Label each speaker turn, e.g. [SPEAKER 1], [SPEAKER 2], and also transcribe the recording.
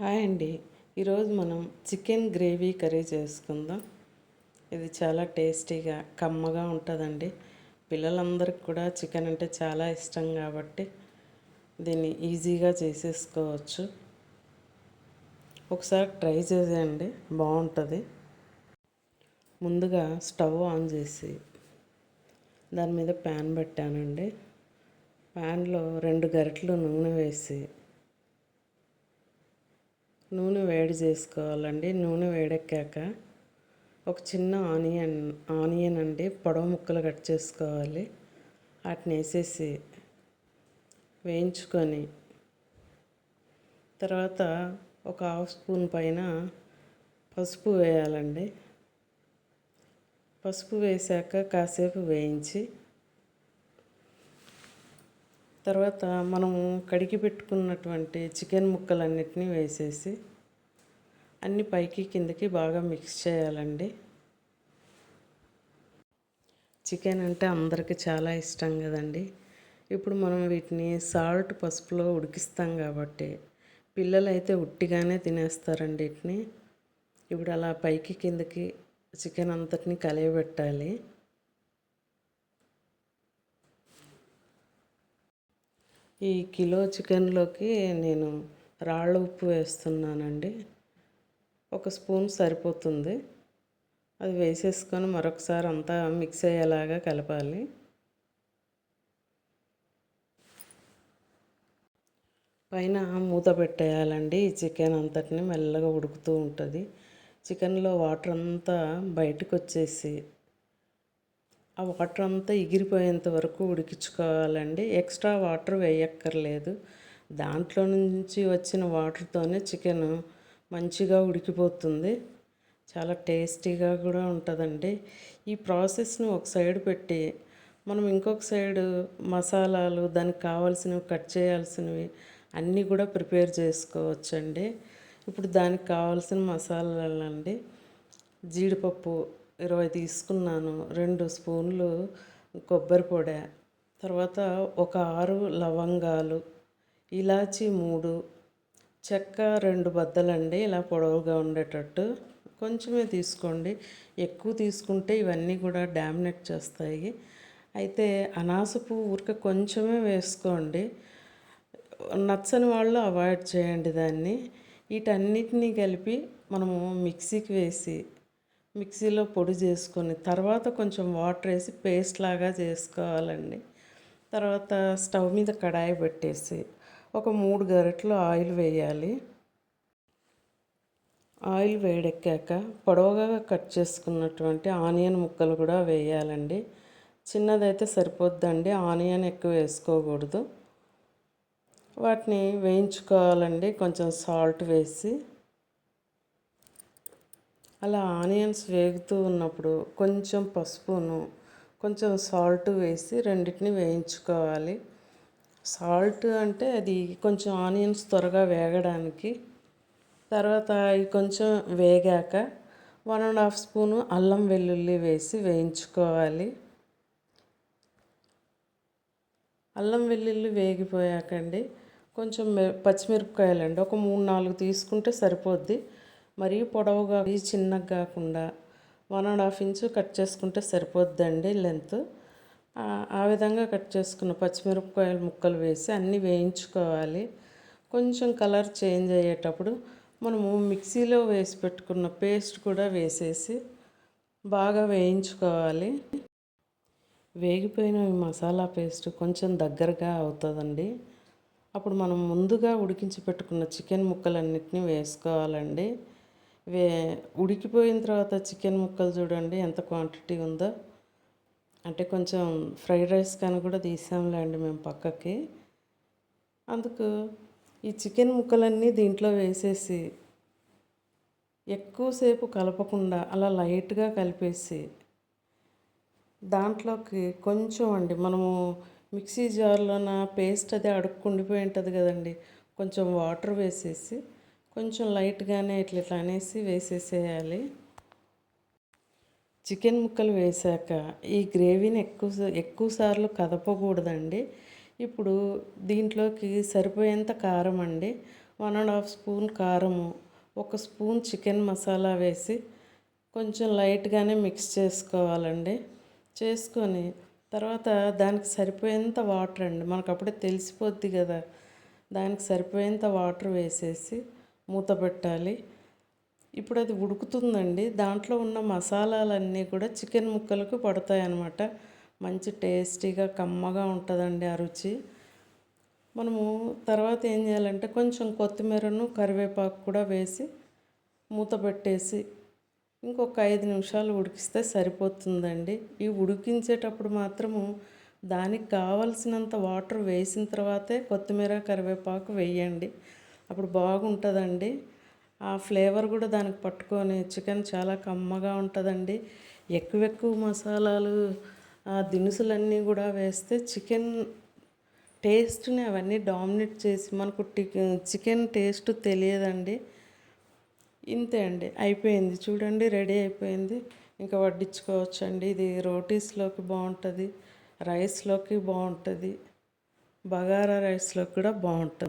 [SPEAKER 1] Hi అండి. ఈరోజు మనం చికెన్ గ్రేవీ కర్రీ చేసుకుందాం. ఇది చాలా టేస్టీగా కమ్మగా ఉంటుందండి. పిల్లలందరికీ కూడా చికెన్ అంటే చాలా ఇష్టం కాబట్టి దీన్ని ఈజీగా చేసేసుకోవచ్చు. ఒకసారి ట్రై చేసేయండి బాగుంటుంది. ముందుగా స్టవ్ ఆన్ చేసి దాని మీద ప్యాన్ పెట్టానండి. ప్యాన్లో రెండు గరిటెలు నూనె వేసి నూనె వేడి చేసుకోవాలండి. నూనె వేడెక్కాక ఒక చిన్న ఆనియన్ ఆనియన్ అండి పొడవు ముక్కలు కట్ చేసుకోవాలి. వాటిని వేసేసి వేయించుకొని తర్వాత ఒక హాఫ్ స్పూన్ పైన పసుపు వేయాలండి. పసుపు వేసాక కాసేపు వేయించి తర్వాత మనము కడిగి పెట్టుకున్నటువంటి చికెన్ ముక్కలన్నిటినీ వేసేసి అన్ని పైకి కిందకి బాగా మిక్స్ చేయాలండి. చికెన్ అంటే అందరికీ చాలా ఇష్టం కదండి. ఇప్పుడు మనం వీటిని సాల్ట్ పసుపులో ఉడికిస్తాం కాబట్టి పిల్లలు అయితే ఉట్టిగానే తినేస్తారండి వీటిని. ఇప్పుడు అలా పైకి కిందకి చికెన్ అంతటిని కలియబెట్టాలి. ఈ కిలో చికెన్లోకి నేను రాళ్ళ ఉప్పు వేస్తున్నానండి. ఒక స్పూన్ సరిపోతుంది. అది వేసేసుకొని మరొకసారి అంతా మిక్స్ అయ్యేలాగా కలపాలి. పైన మూత పెట్టేయాలండి. ఈ చికెన్ అంతటిని మెల్లగా ఉడుకుతూ ఉంటుంది. చికెన్లో వాటర్ అంతా బయటకు వచ్చేసి ఆ వాటర్ అంతా ఎగిరిపోయేంత వరకు ఉడికించుకోవాలండి. ఎక్స్ట్రా వాటర్ వేయక్కర్లేదు. దాంట్లో నుంచి వచ్చిన వాటర్తోనే చికెన్ మంచిగా ఉడికిపోతుంది. చాలా టేస్టీగా కూడా ఉంటుందండి. ఈ ప్రాసెస్ను ఒక సైడ్ పెట్టి మనం ఇంకొక సైడ్ మసాలాలు దానికి కావాల్సినవి కట్ చేయాల్సినవి అన్నీ కూడా ప్రిపేర్ చేసుకోవచ్చండి. ఇప్పుడు దానికి కావాల్సిన మసాలాలండి. జీడిపప్పు ఇరవై తీసుకున్నాను రెండు స్పూన్లు కొబ్బరి పొడి తర్వాత ఒక ఆరు లవంగాలు ఇలాచి మూడు చెక్క రెండు బద్దలండి ఇలా పొడవుగా ఉండేటట్టు. కొంచెమే తీసుకోండి. ఎక్కువ తీసుకుంటే ఇవన్నీ కూడా డామినేట్ చేస్తాయి. అయితే అనాసపు ఊరిక కొంచెమే వేసుకోండి. నచ్చని వాళ్ళు అవాయిడ్ చేయండి దాన్ని. వీటన్నిటినీ కలిపి మనము మిక్సీకి వేసి మిక్సీలో పొడి చేసుకొని తర్వాత కొంచెం వాటర్ వేసి పేస్ట్ లాగా చేసుకోవాలండి. తర్వాత స్టవ్ మీద కడాయి పెట్టేసి ఒక మూడు గరిటలు ఆయిల్ వేయాలి. ఆయిల్ వేడెక్కాక పొడవుగా కట్ చేసుకున్నటువంటి ఆనియన్ ముక్కలు కూడా వేయాలండి. చిన్నదైతే సరిపోద్దండి ఆనియన్ ఎక్కువ వేసుకోకూడదు. వాటిని వేయించుకోవాలండి కొంచెం సాల్ట్ వేసి. అలా ఆనియన్స్ వేగుతూ ఉన్నప్పుడు కొంచెం పసుపును కొంచెం సాల్ట్ వేసి రెండింటిని వేయించుకోవాలి. సాల్ట్ అంటే అది కొంచెం ఆనియన్స్ త్వరగా వేగడానికి తర్వాత అవి కొంచెం వేగాక వన్ అండ్ హాఫ్ స్పూను అల్లం వెల్లుల్లి వేసి వేయించుకోవాలి. అల్లం వెల్లుల్లి వేగిపోయాకండి. కొంచెం పచ్చిమిరపకాయలండి ఒక మూడు నాలుగు తీసుకుంటే సరిపోద్ది. మరీ పొడవుగా చిన్నగా కాకుండా one and half inch cut చేసుకుంటే సరిపోద్దండి లెంత్ ఆ విధంగా కట్ చేసుకున్న పచ్చిమిరపకాయలు ముక్కలు వేసి అన్నీ వేయించుకోవాలి. కొంచెం కలర్ చేంజ్ అయ్యేటప్పుడు మనము మిక్సీలో వేసి పెట్టుకున్న పేస్ట్ కూడా వేసేసి బాగా వేయించుకోవాలి. వేగిపోయిన మసాలా పేస్ట్ కొంచెం దగ్గరగా అవుతుందండి. అప్పుడు మనం ముందుగా ఉడికించి పెట్టుకున్న చికెన్ ముక్కలన్నిటిని వేసుకోవాలండి. వే ఉడికిపోయిన తర్వాత చికెన్ ముక్కలు చూడండి ఎంత క్వాంటిటీ ఉందో. అంటే కొంచెం ఫ్రైడ్ రైస్ కానీ కూడా తీసాంలేండి మేము పక్కకి. అందుకు ఈ చికెన్ ముక్కలన్నీ దీంట్లో వేసేసి ఎక్కువసేపు కలపకుండా అలా లైట్గా కలిపేసి దాంట్లోకి కొంచెం అండి మనము మిక్సీ జార్లోన పేస్ట్ అది అడుక్కుండిపోయి ఉంటుంది కదండి. కొంచెం వాటర్ వేసేసి కొంచెం లైట్గానే ఇట్లా ఇట్లా అనేసి వేసేసేయాలి. చికెన్ ముక్కలు వేసాక ఈ గ్రేవీని ఎక్కువ ఎక్కువసార్లు కదపకూడదండి. ఇప్పుడు దీంట్లోకి సరిపోయేంత కారం అండి. వన్ అండ్ హాఫ్ స్పూన్ కారము ఒక స్పూన్ చికెన్ మసాలా వేసి కొంచెం లైట్గానే మిక్స్ చేసుకోవాలండి. చేసుకొని తర్వాత దానికి సరిపోయేంత వాటర్ అండి. మనకు అప్పుడే తెలిసిపోద్ది కదా. దానికి సరిపోయేంత వాటర్ వేసేసి మూత పెట్టాలి. ఇప్పుడు అది ఉడుకుతుందండి. దాంట్లో ఉన్న మసాలాలన్నీ కూడా చికెన్ ముక్కలకు పడతాయి అన్నమాట. మంచి టేస్టీగా కమ్మగా ఉంటుందండి ఆ రుచి. మనము తర్వాత ఏం చేయాలంటే కొంచెం కొత్తిమీరను కరివేపాకు కూడా వేసి మూత పెట్టేసి ఇంకొక ఐదు నిమిషాలు ఉడికిస్తే సరిపోతుందండి. ఈ ఉడికించేటప్పుడు మాత్రము దానికి కావలసినంత వాటర్ వేసిన తర్వాతే కొత్తిమీర కరివేపాకు వేయండి. అప్పుడు బాగుంటుందండి. ఆ ఫ్లేవర్ కూడా దానికి పట్టుకొని చికెన్ చాలా కమ్మగా ఉంటుందండి. ఎక్కువ ఎక్కువ మసాలాలు ఆ దినుసులన్నీ కూడా వేస్తే చికెన్ టేస్ట్ని అవన్నీ డామినేట్ చేసి మనకు చికెన్ టేస్ట్ తెలియదండి. ఇంతే అండి. అయిపోయింది. చూడండి రెడీ అయిపోయింది. ఇంకా వడ్డించుకోవచ్చు అండి ఇది రోటీస్లోకి బాగుంటుంది. రైస్లోకి బాగుంటుంది. బగారా రైస్లోకి కూడా బాగుంటుంది.